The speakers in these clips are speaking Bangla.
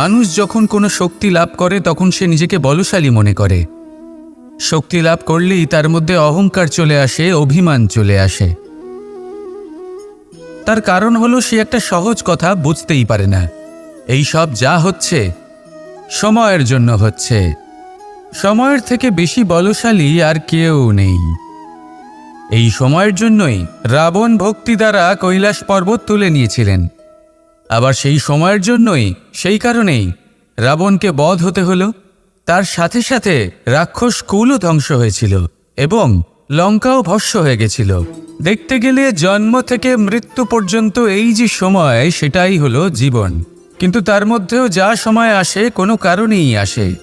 মানুষ যখন কোনো শক্তি লাভ করে, তখন সে নিজেকে বলশালী মনে করে। শক্তি লাভ করলেই তার মধ্যে অহংকার চলে আসে, অভিমান চলে আসে। তার কারণ হলো, সে একটা সহজ কথা বুঝতেই পারে না। এই সব যা হচ্ছে, সময়ের জন্য হচ্ছে। সময়ের থেকে বেশি বলশালী আর কেউ নেই। এই সময়ের জন্যই রাবণ ভক্তি দ্বারা কৈলাস পর্বত তুলে নিয়েছিলেন। আবার সেই সময়ের জন্যই, সেই কারণেই রাবণকে বধ হতে হলো। তার সাথে সাথে রাক্ষস কুলও ধ্বংস হয়েছিল এবং লঙ্কাও ভস্য হয়ে গেছিল। দেখতে গেলে জন্ম থেকে মৃত্যু পর্যন্ত এই যে সময়, সেটাই হলো জীবন। কিন্তু তার মধ্যেও যা সময় আসে, কোনো কারণেই আসে।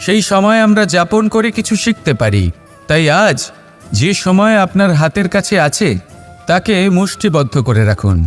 সেই সময় আমরা যাপন করে কিছু শিখতে পারি। তাই আজ যে সময় আপনার হাতের কাছে আছে, তাকে মুষ্টিবদ্ধ করে রাখুন।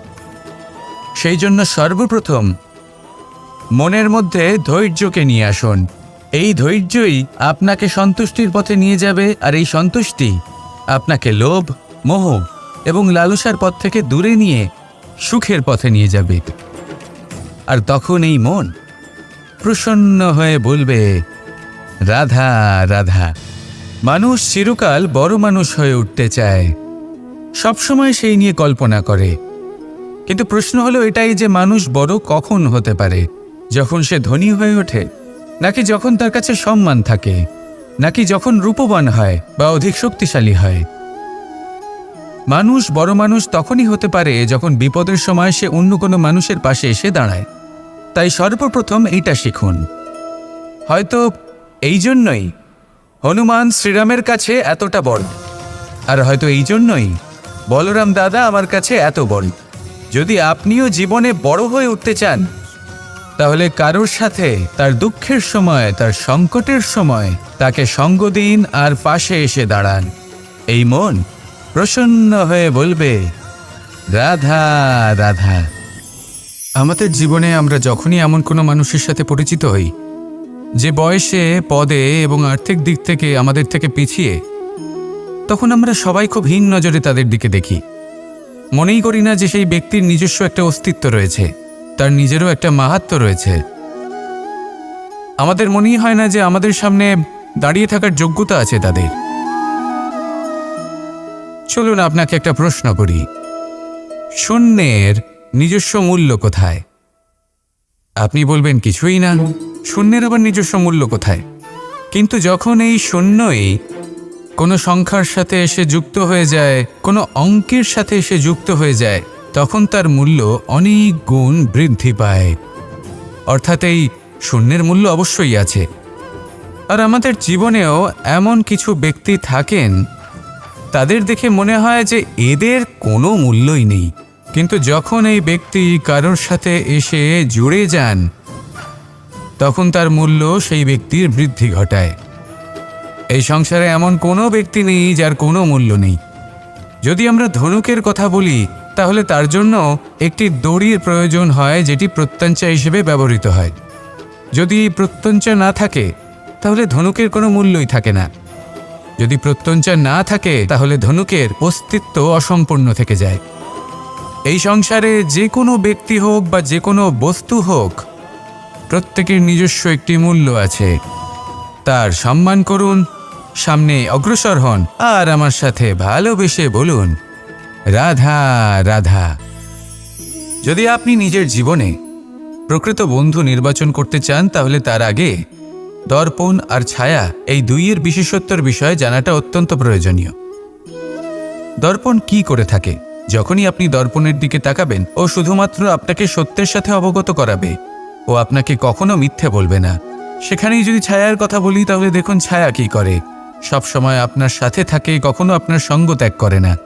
সেই জন্য সর্বপ্রথম মনের মধ্যে ধৈর্যকে নিয়ে আসুন। এই ধৈর্যই আপনাকে সন্তুষ্টির পথে নিয়ে যাবে, আর এই সন্তুষ্টি আপনাকে লোভ, মোহ এবং লালসার পথ থেকে দূরে নিয়ে সুখের পথে নিয়ে যাবে। আর তখন এই মন প্রসন্ন হয়ে বলবে, রাধা রাধা, মানুষ চিরকাল বড় মানুষ হয়ে উঠতে চায়। সবসময় সেই নিয়ে কল্পনা করে। কিন্তু প্রশ্ন হলো এটাই যে মানুষ বড় কখন হতে পারে? যখন সে ধনী হয়ে ওঠে, নাকি যখন তার কাছে সম্মান থাকে, নাকি যখন রূপবান হয় বা অধিক শক্তিশালী হয়? মানুষ বড় মানুষ তখনই হতে পারে যখন বিপদের সময় সে অন্য কোনো মানুষের পাশে এসে দাঁড়ায়। তাই সর্বপ্রথম এইটা শিখুন। হয়তো এই জন্যই হনুমান শ্রীরামের কাছে এতটা বড়। আর হয়তো এই জন্যই বলরাম দাদা আমার কাছে এত বড়। যদি আপনিও জীবনে বড় হয়ে উঠতে চান, তাহলে কারোর সাথে তার দুঃখের সময়, তার সংকটের সময় তাকে সঙ্গ দিন আর পাশে এসে দাঁড়ান। এই মন প্রসন্ন হয়ে বলবে, রাধা রাধা। আমাদের জীবনে আমরা যখনই এমন কোনো মানুষের সাথে পরিচিত হই, যে বয়সে, পদে এবং আর্থিক দিক থেকে আমাদের থেকে পিছিয়ে, তখন আমরা সবাই খুব হীন নজরে তাদের দিকে দেখি। মনেই করি না যে সেই ব্যক্তির নিজস্ব একটা অস্তিত্ব রয়েছে, তার নিজেরও একটা মাহাত্ম রয়েছে। আমাদের মনেই হয় না যে আমাদের সামনে দাঁড়িয়ে থাকার যোগ্যতা আছে তাদের। চলুন আপনাকে একটা প্রশ্ন করি। শূন্যের নিজস্ব মূল্য কোথায়? আপনি বলবেন, কিছুই না। শূন্যের আবার নিজস্ব মূল্য কোথায়? কিন্তু যখন এই শূন্যই কোনো সংখ্যার সাথে এসে যুক্ত হয়ে যায়, কোনো অঙ্কের সাথে এসে যুক্ত হয়ে যায়, তখন তার মূল্য অনেক গুণ বৃদ্ধি পায়। অর্থাৎ এই শূন্যের মূল্য অবশ্যই আছে। আর আমাদের জীবনেও এমন কিছু ব্যক্তি থাকেন, তাদের দেখে মনে হয় যে এদের কোনো মূল্যই নেই। কিন্তু যখন এই ব্যক্তি কারোর সাথে এসে জুড়ে যান, তখন তার মূল্য সেই ব্যক্তির বৃদ্ধি ঘটায়। এই সংসারে এমন কোনো ব্যক্তি নেই যার কোনো মূল্য নেই। যদি আমরা ধনুকের কথা বলি, তাহলে তার জন্য একটি দড়ির প্রয়োজন হয় যেটি প্রত্যঞ্চা হিসেবে ব্যবহৃত হয়। যদি এই প্রত্যঞ্চা না থাকে, তাহলে ধনুকের কোনো মূল্যই থাকে না। যদি প্রত্যঞ্চা না থাকে, তাহলে ধনুকের অস্তিত্ব অসম্পূর্ণ থেকে যায়। এই সংসারে যে কোনো ব্যক্তি হোক বা যে কোনো বস্তু হোক, প্রত্যেকের নিজস্ব একটি মূল্য আছে। তার সম্মান করুন সামনে অগ্রসর হন আর আমার সাথে ভালোবেসে বলুন, রাধা রাধা। যদি আপনি নিজের জীবনে প্রকৃত বন্ধু নির্বাচন করতে চান, তাহলে তার আগে দর্পণ আর ছায়া এই দুইয়ের বিশেষত্বর বিষয়ে জানাটা অত্যন্ত প্রয়োজনীয়। দর্পণ কি করে থাকে? যখনই আপনি দর্পণের দিকে তাকাবেন, ও শুধুমাত্র আপনাকে সত্যের সাথে অবগত করাবে, ও আপনাকে কখনো মিথ্যে বলবে না। সেখানেই যদি ছায়ার কথা বলি, তাহলে দেখুন ছায়া কি করে। সব সময় আপনার সাথে থাকে, কখনো আপনার সঙ্গ ত্যাগ করে না।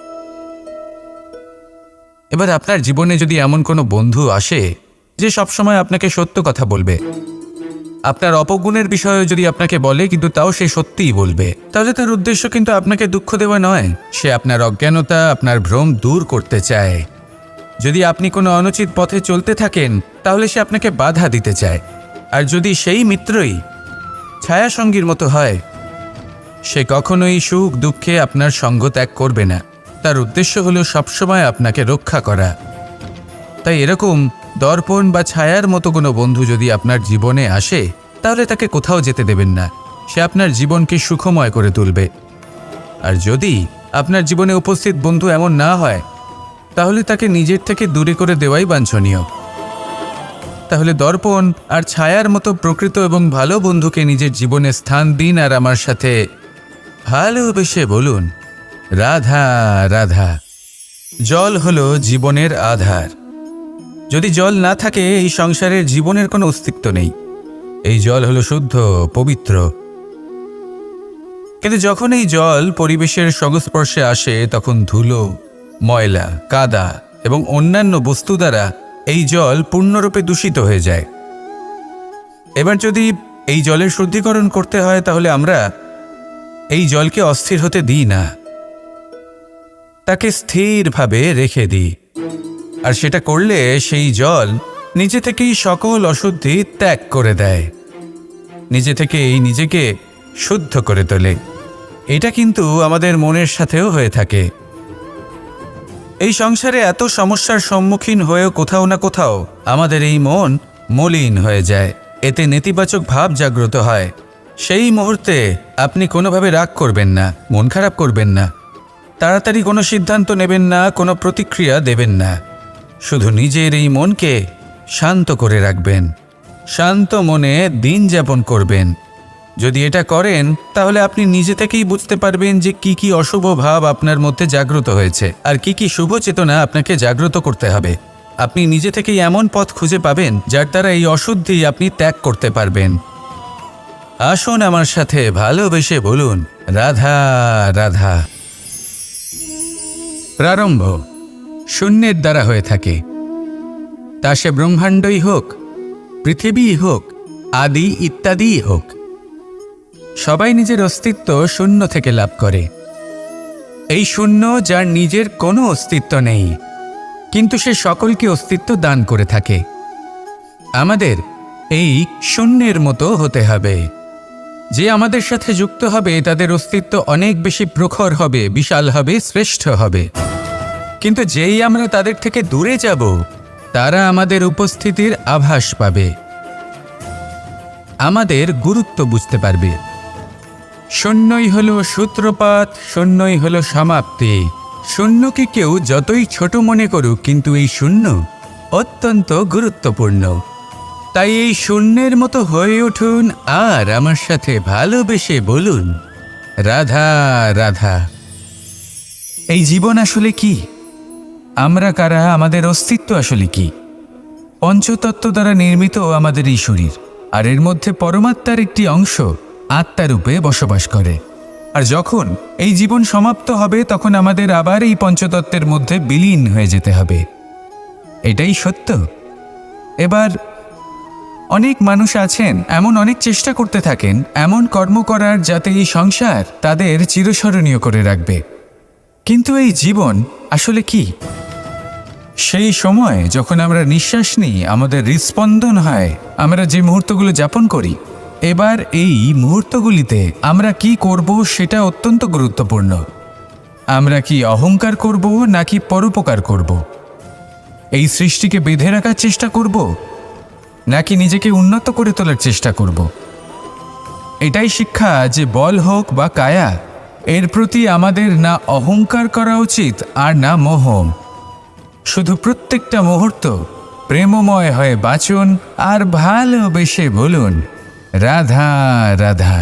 এবার আপনার জীবনে যদি এমন কোনো বন্ধু আসে, যে সবসময় আপনাকে সত্য কথা বলবে। আপনার অপগুণের বিষয়ে যদি আপনাকে বলে, কিন্তু তাও সে সত্যিই বলবে। তাহলে তার উদ্দেশ্য কিন্তু আপনাকে দুঃখ দেওয়া নয়। সে আপনার অজ্ঞানতা, আপনার ভ্রম দূর করতে চায়। যদি আপনি কোনো অনুচিত পথে চলতে থাকেন, তাহলে সে আপনাকে বাধা দিতে চায়। আর যদি সেই মিত্রই ছায়াসঙ্গীর মতো হয় সে কখনোই সুখ দুঃখে আপনার সঙ্গ ত্যাগ করবে না। তার উদ্দেশ্য হলো সবসময় আপনাকে রক্ষা করা। তাই এরকম দর্পণ বা ছায়ার মতো কোনো বন্ধু যদি আপনার জীবনে আসে, তাহলে তাকে কোথাও যেতে দেবেন না। সে আপনার জীবনকে সুখময় করে তুলবে। আর যদি আপনার জীবনে উপস্থিত বন্ধু এমন না হয়, তাহলে তাকে নিজের থেকে দূরে করে দেওয়াই বাঞ্ছনীয়। তাহলে দর্পণ আর ছায়ার মতো প্রকৃত এবং ভালো বন্ধুকে নিজের জীবনে স্থান দিন আর আমার সাথে ভালোবেসে বলুন। রাধা রাধা, জল হলো জীবনের আধার। যদি জল না থাকে, এই সংসারের জীবনের কোনো অস্তিত্ব নেই। এই জল হলো শুদ্ধ, পবিত্র। কিন্তু যখন এই জল পরিবেশের সংস্পর্শে আসে, তখন ধুলো, ময়লা, কাদা এবং অন্যান্য বস্তু দ্বারা এই জল পূর্ণরূপে দূষিত হয়ে যায়। এবার যদি এই জলের শুদ্ধিকরণ করতে হয়, তাহলে আমরা এই জলকে অস্থির হতে দিই না। তাকে স্থিরভাবে রেখে দিই। আর সেটা করলে সেই জল নিজে থেকেই সকল অশুদ্ধি ত্যাগ করে দেয়। নিজে থেকেই নিজেকে শুদ্ধ করে তোলে। এটা কিন্তু আমাদের মনের সাথেও হয়ে থাকে। এই সংসারে এত সমস্যার সম্মুখীন হয়েও কোথাও না কোথাও আমাদের এই মন মলিন হয়ে যায়। এতে নেতিবাচক ভাব জাগ্রত হয়। সেই মুহূর্তে আপনি কোনোভাবে রাগ করবেন না, মন খারাপ করবেন না, তাড়াতাড়ি কোনো সিদ্ধান্ত নেবেন না, কোনো প্রতিক্রিয়া দেবেন না। শুধু নিজের এই মনকে শান্ত করে রাখবেন। শান্ত মনে দিন যাপন করবেন। যদি এটা করেন, তাহলে আপনি নিজে থেকেই বুঝতে পারবেন যে কি কি অশুভ ভাব আপনার মধ্যে জাগ্রত হয়েছে, আর কি কি শুভ চেতনা আপনাকে জাগ্রত করতে হবে। আপনি নিজে থেকেই এমন পথ খুঁজে পাবেন, যার দ্বারা এই অশুদ্ধি আপনি ত্যাগ করতে পারবেন। আসুন আমার সাথে ভালোবেসে বলুন, রাধা রাধা। প্রারম্ভ, শূন্যের দ্বারা হয়ে থাকে। তা সে ব্রহ্মাণ্ডই হোক, পৃথিবীই হোক, আদি ইত্যাদিই হোক, সবাই নিজের অস্তিত্ব শূন্য থেকে লাভ করে। এই শূন্য যার নিজের কোনো অস্তিত্ব নেই, কিন্তু সে সকলকে অস্তিত্ব দান করে থাকে। আমাদের এই শূন্যের মতো হতে হবে। যে আমাদের সাথে যুক্ত হবে, তাদের অস্তিত্ব অনেক বেশি প্রখর হবে, বিশাল হবে, শ্রেষ্ঠ হবে। কিন্তু যেই আমরা তাদের থেকে দূরে যাব, তারা আমাদের উপস্থিতির আভাস পাবে। আমাদের গুরুত্ব বুঝতে পারবে। শূন্যই হলো সূত্রপাত, শূন্যই হলো সমাপ্তি। শূন্যকে কেউ যতই ছোট মনে করুক, কিন্তু এই শূন্য অত্যন্ত গুরুত্বপূর্ণ। তাই এই শূন্যের মতো হয়ে উঠুন আর আমার সাথে ভালোবেসে বলুন, রাধা রাধা। এই জীবন আসলে কি? আমরা কারা, আমাদের অস্তিত্ব আসলে কি? পঞ্চতত্ত্ব দ্বারা নির্মিত আমাদের এই শরীর, আর এর মধ্যে পরমাত্মার একটি অংশ আত্মারূপে বসবাস করে। আর যখন এই জীবন সমাপ্ত হবে, তখন আমাদের আবার এই পঞ্চতত্ত্বের মধ্যে বিলীন হয়ে যেতে হবে। এটাই সত্য। এবার অনেক মানুষ আছেন, এমন অনেক চেষ্টা করতে থাকেন, এমন কর্ম করার যাতে এই সংসার তাদের চিরস্মরণীয় করে রাখবে। কিন্তু এই জীবন আসলে কি? সেই সময় যখন আমরা নিঃশ্বাস নিই, আমাদের হৃদস্পন্দন হয়, আমরা যে মুহূর্তগুলো যাপন করি, এবার এই মুহূর্তগুলিতে আমরা কি করব সেটা অত্যন্ত গুরুত্বপূর্ণ। আমরা কি অহংকার করব নাকি পরোপকার করব? এই সৃষ্টিকে বেঁধে রাখার চেষ্টা করব? নাকি নিজেকে উন্নত করে তোলার চেষ্টা করব? এটাই শিক্ষা যে বল হোক বা কায়া, এর প্রতি আমাদের না অহংকার করা উচিত আর না মোহ। শুধু প্রত্যেকটা মুহূর্ত প্রেমময় হয়ে বাঁচুন আর ভালোবেসে বলুন, রাধা রাধা।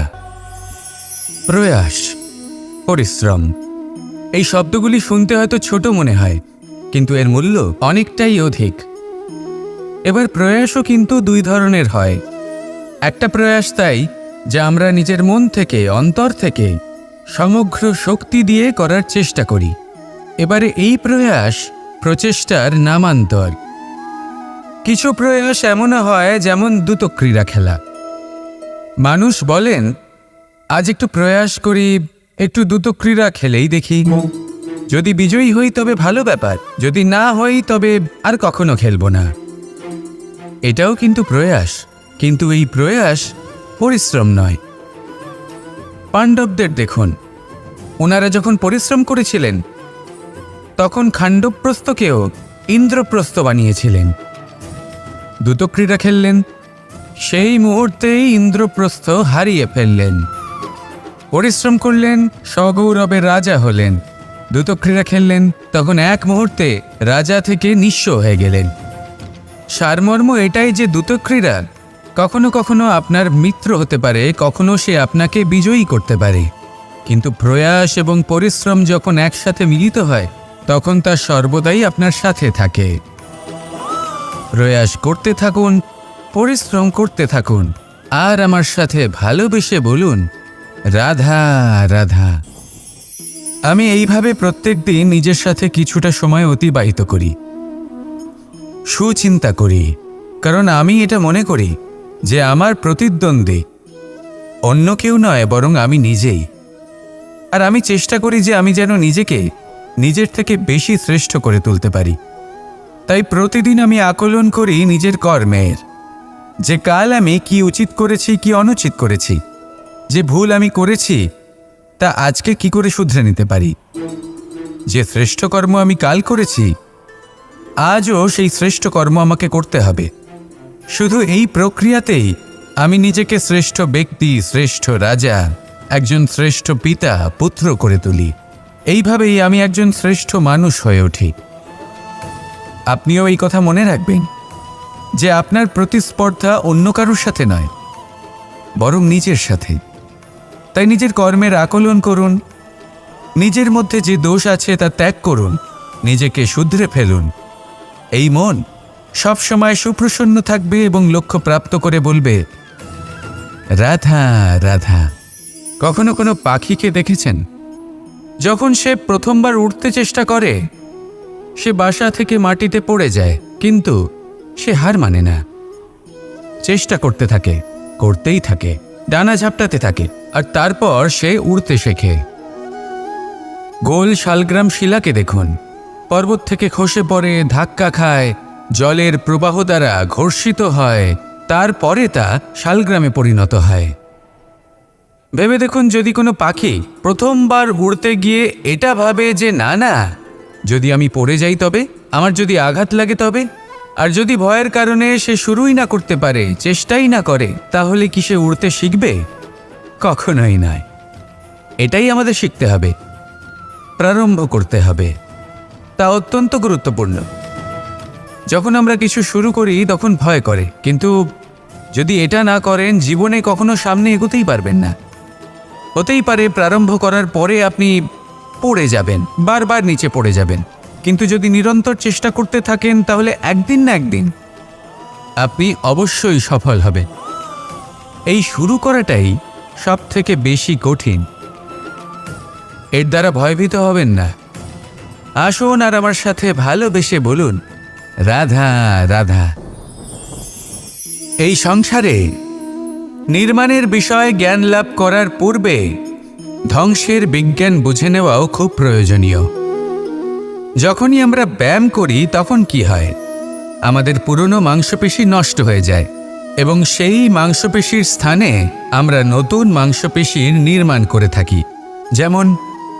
প্রয়াস, পরিশ্রম, এই শব্দগুলি শুনতে হয়তো ছোট মনে হয়, কিন্তু এর মূল্য অনেকটাই অধিক। এবার প্রয়াসও কিন্তু দুই ধরনের হয়। একটা প্রয়াস তাই, যা আমরা নিজের মন থেকে, অন্তর থেকে, সমগ্র শক্তি দিয়ে করার চেষ্টা করি। এবারে এই প্রয়াস প্রচেষ্টার নামান্তর। কিছু প্রয়াস এমনও হয় যেমন দ্রুত ক্রীড়া খেলা। মানুষ বলেন, আজ একটু প্রয়াস করি, একটু দ্রুত ক্রীড়া খেলেই দেখি। যদি বিজয়ী হই তবে ভালো ব্যাপার, যদি না হই তবে আর কখনো খেলব না। এটাও কিন্তু প্রয়াস, কিন্তু এই প্রয়াস পরিশ্রম নয়। পাণ্ডবদের দেখুন ওনারা যখন পরিশ্রম করেছিলেন, তখন খাণ্ডবপ্রস্থকেও ইন্দ্রপ্রস্থ বানিয়েছিলেন। দ্রুত ক্রীড়া খেললেন, সেই মুহূর্তেই ইন্দ্রপ্রস্থ হারিয়ে ফেললেন। পরিশ্রম করলেন সগৌরবের রাজা হলেন। দ্রুত ক্রীড়া খেললেন, তখন এক মুহূর্তে রাজা থেকে নিঃস্ব হয়ে গেলেন। সারমর্ম এটাই যে দ্রুতক্রীড়া, কখনো কখনো আপনার মিত্র হতে পারে, কখনো সে আপনাকে বিজয়ী করতে পারে। কিন্তু প্রয়াস এবং পরিশ্রম যখন একসাথে মিলিত হয়, তখন তা সর্বদাই আপনার সাথে থাকে। প্রয়াস করতে থাকুন, পরিশ্রম করতে থাকুন, আর আমার সাথে ভালোবেসে বলুন, রাধা রাধা। আমি এইভাবে প্রত্যেক দিন নিজের সাথে কিছুটা সময় অতিবাহিত করি। সুচিন্তা করি, কারণ আমি এটা মনে করি যে আমার প্রতিদ্বন্দ্বী অন্য কেউ নয়, বরং আমি নিজেই। আর আমি চেষ্টা করি যে আমি যেন নিজেকে নিজের থেকে বেশি শ্রেষ্ঠ করে তুলতে পারি। তাই প্রতিদিন আমি আকলন করি নিজের কর্মের। যে কাল আমি কি উচিত করেছি, কি অনুচিত করেছি, যে ভুল আমি করেছি, তা আজকে কি করে শুধরে নিতে পারি? যে শ্রেষ্ঠ কর্ম আমি কাল করেছি আজও সেই শ্রেষ্ঠ কর্ম আমাকে করতে হবে। শুধু এই প্রক্রিয়াতেই আমি নিজেকে শ্রেষ্ঠ ব্যক্তি, শ্রেষ্ঠ রাজা, একজন শ্রেষ্ঠ পিতা, পুত্র করে তুলি। এইভাবেই আমি একজন শ্রেষ্ঠ মানুষ হয়ে উঠি। আপনিও এই কথা মনে রাখবেন যে আপনার প্রতিস্পর্ধা অন্য কারোর সাথে নয়, বরং নিজের সাথে। তাই নিজের কর্মের আকলন করুন, নিজের মধ্যে যে দোষ আছে তা ত্যাগ করুন, নিজেকে শুধরে ফেলুন। এই মন সবসময় সুপ্রসন্ন থাকবে এবং লক্ষ্য প্রাপ্ত করে বলবে, রাধা রাধা, কখনো কোনো পাখিকে দেখেছেন? যখন সে প্রথমবার উঠতে চেষ্টা করে, সে বাসা থেকে মাটিতে পড়ে যায়, কিন্তু সে হার মানে না। চেষ্টা করতে থাকে, করতেই থাকে, ডানা ঝাপটাতে থাকে, আর তারপর সে উড়তে শেখে। গোল শালগ্রাম শিলাকে দেখুন পর্বত থেকে খসে পড়ে, ধাক্কা খায়, জলের প্রবাহ দ্বারা ঘর্ষিত হয়, তারপরে তা শালগ্রামে পরিণত হয়। ভেবে দেখুন, যদি কোনো পাখি প্রথমবার উড়তে গিয়ে এটা ভাবে যে, না না, যদি আমি পড়ে যাই তবে, আমার যদি আঘাত লাগে তবে, আর যদি ভয়ের কারণে সে শুরুই না করতে পারে, চেষ্টাই না করে, তাহলে কি সে উড়তে শিখবে? কখনোই নয়। এটাই আমাদের শিখতে হবে, প্রারম্ভ করতে হবে। তা অত্যন্ত গুরুত্বপূর্ণ। যখন আমরা কিছু শুরু করি, তখন ভয় করে। কিন্তু যদি এটা না করেন, জীবনে কখনো সামনে এগোতেই পারবেন না। হতেই পারে প্রারম্ভ করার পরে আপনি পড়ে যাবেন, বারবার নিচে পড়ে যাবেন। কিন্তু যদি নিরন্তর চেষ্টা করতে থাকেন, তাহলে একদিন না একদিন আপনি অবশ্যই সফল হবেন। এই শুরু করাটাই সব থেকে বেশি কঠিন। এর দ্বারা ভয়ভীত হবেন না। আসুন আর আমার সাথে ভালোবেসে বলুন। রাধা রাধা। এই সংসারে নির্মাণের বিষয়ে জ্ঞান লাভ করার পূর্বে ধ্বংসের বিজ্ঞান বুঝে নেওয়াও খুব প্রয়োজনীয়। যখনই আমরা ব্যায়াম করি, তখন কি হয়? আমাদের পুরনো মাংসপেশি নষ্ট হয়ে যায় এবং সেই মাংসপেশির স্থানে আমরা নতুন মাংসপেশির নির্মাণ করে থাকি। যেমন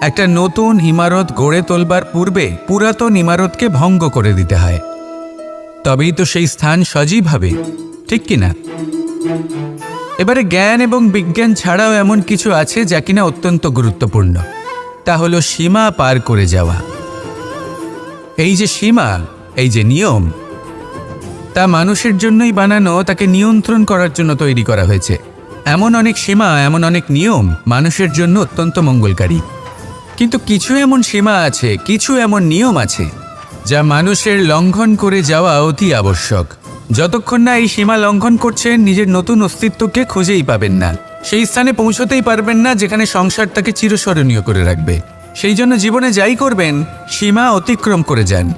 একটা নতুন ইমারত গড়ে তোলবার পূর্বে পুরাতন ইমারতকে ভঙ্গ করে দিতে হয়। তবেই তো সেই স্থান সজীব হবে, ঠিক কি না? এবারে জ্ঞান এবং বিজ্ঞান ছাড়াও এমন কিছু আছে যা কিনা অত্যন্ত গুরুত্বপূর্ণ। তা হলো সীমা পার করে যাওয়া। এই যে সীমা, এই যে নিয়ম, তা মানুষের জন্যই বানানো, তাকে নিয়ন্ত্রণ করার জন্য তৈরি করা হয়েছে। এমন অনেক সীমা, এমন অনেক নিয়ম মানুষের জন্য অত্যন্ত মঙ্গলকারী। কিন্তু কিছু এমন সীমা আছে, কিছু এমন নিয়ম আছে, যা মানুষের লঙ্ঘন করে যাওয়া অতি আবশ্যক। যতক্ষণ না এই সীমা লঙ্ঘন করছেন, নিজের নতুন অস্তিত্বকে খুঁজেই পাবেন না। সেই স্থানে পৌঁছতেই পারবেন না, যেখানে সংসার তাকে চিরস্মরণীয় করে রাখবে। সেই জন্য জীবনে যাই করবেন, সীমা অতিক্রম করে যান।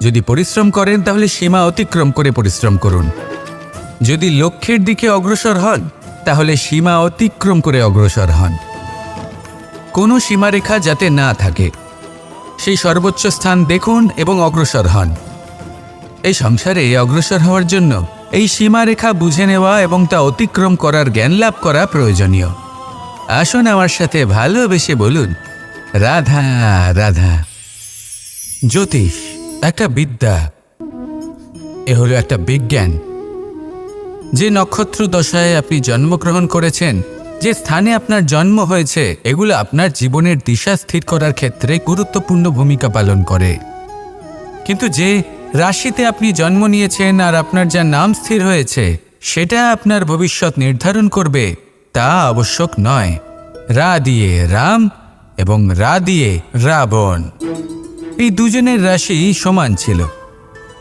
যদি পরিশ্রম করেন, তাহলে সীমা অতিক্রম করে পরিশ্রম করুন। যদি লক্ষ্যের দিকে অগ্রসর হন, তাহলে সীমা অতিক্রম করে অগ্রসর হন। কোনো সীমারেখা যাতে না থাকে। সেই সর্বোচ্চ স্থান দেখুন এবং অগ্রসর হন। এই সংসারে অগ্রসর হওয়ার জন্য এই সীমারেখা বুঝে নেওয়া এবং তা অতিক্রম করার জ্ঞান লাভ করা প্রয়োজনীয়। আসুন আমার সাথে ভালোবেসে বলুন, রাধা রাধা। জ্যোতিষ, একটা বিদ্যা। এ হলো একটা বিজ্ঞান। যে নক্ষত্র দশায় আপনি জন্মগ্রহণ করেছেন যে স্থানে আপনার জন্ম হয়েছে, এগুলো আপনার জীবনের দিশা স্থির করার ক্ষেত্রে গুরুত্বপূর্ণ ভূমিকা পালন করে। কিন্তু যে রাশিতে আপনি জন্ম নিয়েছেন আর আপনার যা নাম স্থির হয়েছে, সেটা আপনার ভবিষ্যৎ নির্ধারণ করবে, তা আবশ্যক নয়। রা দিয়ে রাম এবং রা দিয়ে রাবণ। এই দুজনের রাশি সমান ছিল।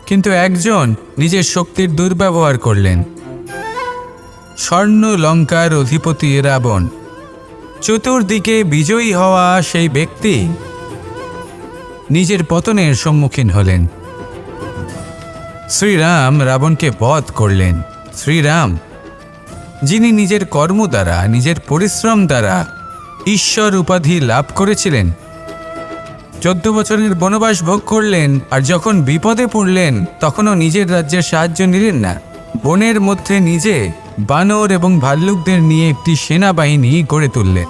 কিন্তু একজন নিজের শক্তির দুর্ব্যবহার করলেন স্বর্ণ লঙ্কার অধিপতি রাবণ চতুর্দিকে বিজয়ী হওয়া সেই ব্যক্তি নিজের পতনের সম্মুখীন হলেন। শ্রীরাম রাবণকে বধ করলেন। শ্রীরাম, যিনি নিজের কর্ম দ্বারা, নিজের পরিশ্রম দ্বারা ঈশ্বর উপাধি লাভ করেছিলেন, চোদ্দ বছরের বনবাস ভোগ করলেন আর যখন বিপদে পড়লেন, তখনও নিজের রাজ্যের সাহায্য নিলেন না। বনের মধ্যে নিজে বানর এবং ভাল্লুকদের নিয়ে একটি সেনাবাহিনী গড়ে তুললেন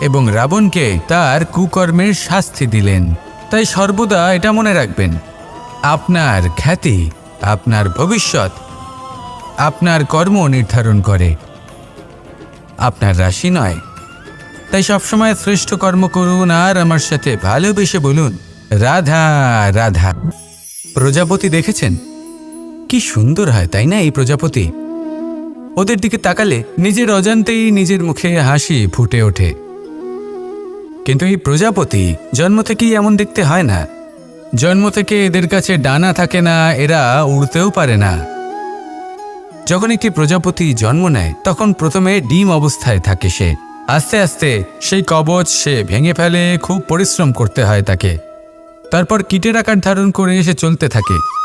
এবং রাবণকে তার কুকর্মের শাস্তি দিলেন। তাই সর্বদা এটা মনে রাখবেন, আপনার খ্যাতি, আপনার ভবিষ্যৎ, আপনার কর্ম নির্ধারণ করে, আপনার রাশি নয়। তাই সবসময় শ্রেষ্ঠ কর্ম করুন আর আমার সাথে ভালোবেসে বলুন, রাধা রাধা। প্রজাপতি দেখেছেন? কি সুন্দর হয়, তাই না এই প্রজাপতি? ওদের দিকে তাকালে নিজের অজান্তেই নিজের মুখে হাসি ফুটে ওঠে। কিন্তু এই প্রজাপতি জন্ম থেকেই এমন দেখতে হয় না। জন্ম থেকে এদের কাছে ডানা থাকে না, এরা উড়তেও পারে না। যখন একটি প্রজাপতি জন্ম নেয়, তখন প্রথমে ডিম অবস্থায় থাকে সে। আস্তে আস্তে সেই কবচ সে ভেঙে ফেলে, খুব পরিশ্রম করতে হয় তাকে। তারপর কীটের আকার ধারণ করে সে চলতে থাকে।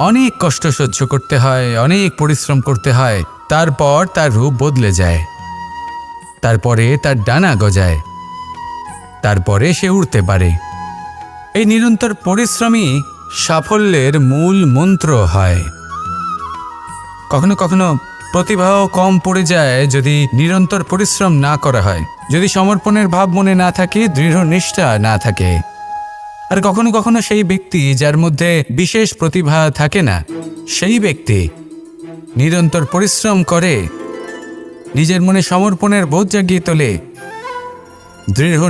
অনেক কষ্ট সহ্য করতে হয়, অনেক পরিশ্রম করতে হয়, তারপর তার রূপ বদলে যায়। তারপরে তার ডানা গজায়। তারপরে সে উড়তে পারে। এই নিরন্তর পরিশ্রমই সাফল্যের মূল মন্ত্র হয়। কখনো কখনো প্রতিভাও কম পড়ে যায় যদি নিরন্তর পরিশ্রম না করা হয়। যদি সমর্পণের ভাব মনে না থাকে, দৃঢ় নিষ্ঠা না থাকে। আর কখনো কখনো সেই ব্যক্তি যার মধ্যে বিশেষ প্রতিভা থাকে না, সেই ব্যক্তি নিরন্তর পরিশ্রম করে, নিজের মনে সমর্পণের বোধ জাগিয়ে তোলে, দৃঢ়